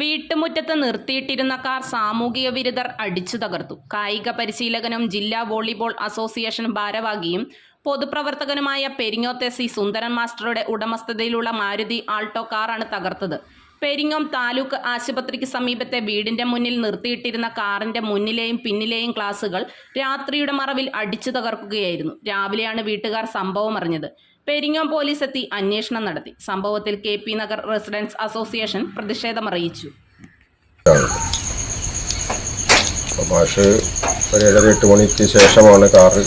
വീട്ടുമുറ്റത്ത് നിർത്തിയിട്ടിരുന്ന കാർ സാമൂഹിക വിരുദ്ധർ അടിച്ചു തകർത്തു. കായിക പരിശീലകനും ജില്ലാ വോളിബോൾ അസോസിയേഷൻ ഭാരവാഹിയും പൊതുപ്രവർത്തകനുമായ പെരിങ്ങോത്തെ സി സുന്ദരൻ മാസ്റ്ററുടെ ഉടമസ്ഥതയിലുള്ള മാരുതി ആൾട്ടോ കാറാണ് തകർത്തത്. പെരിങ്ങോം താലൂക്ക് ആശുപത്രിക്ക് സമീപത്തെ വീടിന്റെ മുന്നിൽ നിർത്തിയിട്ടിരുന്ന കാറിന്റെ മുന്നിലെയും പിന്നിലെയും ക്ലാസുകൾ രാത്രിയുടെ മറവിൽ അടിച്ചു തകർക്കുകയായിരുന്നു. രാവിലെയാണ് വീട്ടുകാർ സംഭവം അറിഞ്ഞത്. പെരിങ്ങോം പോലീസ് എത്തി അന്വേഷണം നടത്തി. സംഭവത്തിൽ K P Nagar residence association പ്രതിഷേധമറിയിച്ചു. മാഷ് മണിക്ക് ശേഷമാണ് കാറ്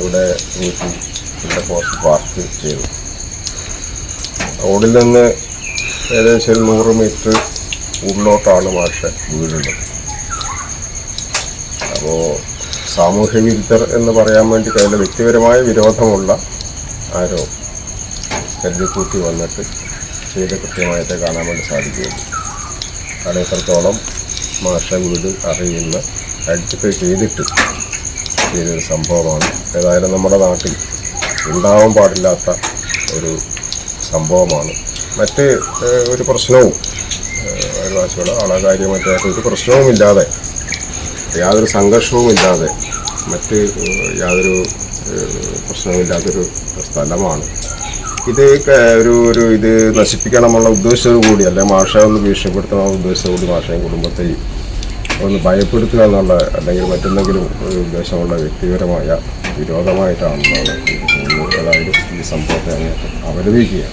ഇവിടെ ചെയ്തത്. റോഡിൽ നിന്ന് ഏകദേശം നൂറ് മീറ്റർ ഉള്ളിലോട്ടാണ് മാഷ വീടുള്ളത് അപ്പോൾ സാമൂഹ്യ വിരുദ്ധർ എന്ന് പറയാൻ വേണ്ടി കയ്യിലെ വ്യക്തിപരമായ വിരോധമുള്ള ആരോ കരുതിക്കൂട്ടി വന്നിട്ട് ചെയ്ത് കൃത്യമായിട്ട് കാണാൻ വേണ്ടി സാധിക്കുകയുള്ളൂ. കാരണം മാഷ വീട് അറിയുന്ന ഐഡന്റിഫൈ ചെയ്തിട്ട് ചെയ്തൊരു സംഭവമാണ്. ഏതായാലും നമ്മുടെ നാട്ടിൽ ഉണ്ടാവാൻ പാടില്ലാത്ത ഒരു സംഭവമാണ് മറ്റ് ഒരു പ്രശ്നവും അയൽവാസികളോ അയൽവാസികളോ മറ്റേ ഒരു പ്രശ്നവും ഇല്ലാതെ യാതൊരു സംഘർഷവും ഇല്ലാതെ മറ്റ് യാതൊരു ഏഹ്, പ്രശ്നവുമില്ലാത്തൊരു സ്ഥലമാണ്. ഇത് ഒരു ഒരു ഇത് നശിപ്പിക്കണമെന്നുള്ള ഉദ്ദേശത്തോടു കൂടി അല്ലെ മാഷ ഒന്ന് ഭീഷണിപ്പെടുത്തണമെന്ന ഉദ്ദേശത്തോടു കൂടി മാഷയും കുടുംബത്തെയും ഒന്ന് ഭയപ്പെടുത്തുക എന്നുള്ള അല്ലെങ്കിൽ മറ്റെന്തെങ്കിലും ഒരു ഉദ്ദേശമുള്ള വ്യക്തിപരമായ വിരോധമായിട്ടാണെന്നാണ് ഏതായാലും ഈ സംഭവത്തെ അങ്ങ് അപലപിക്കുകയാണ്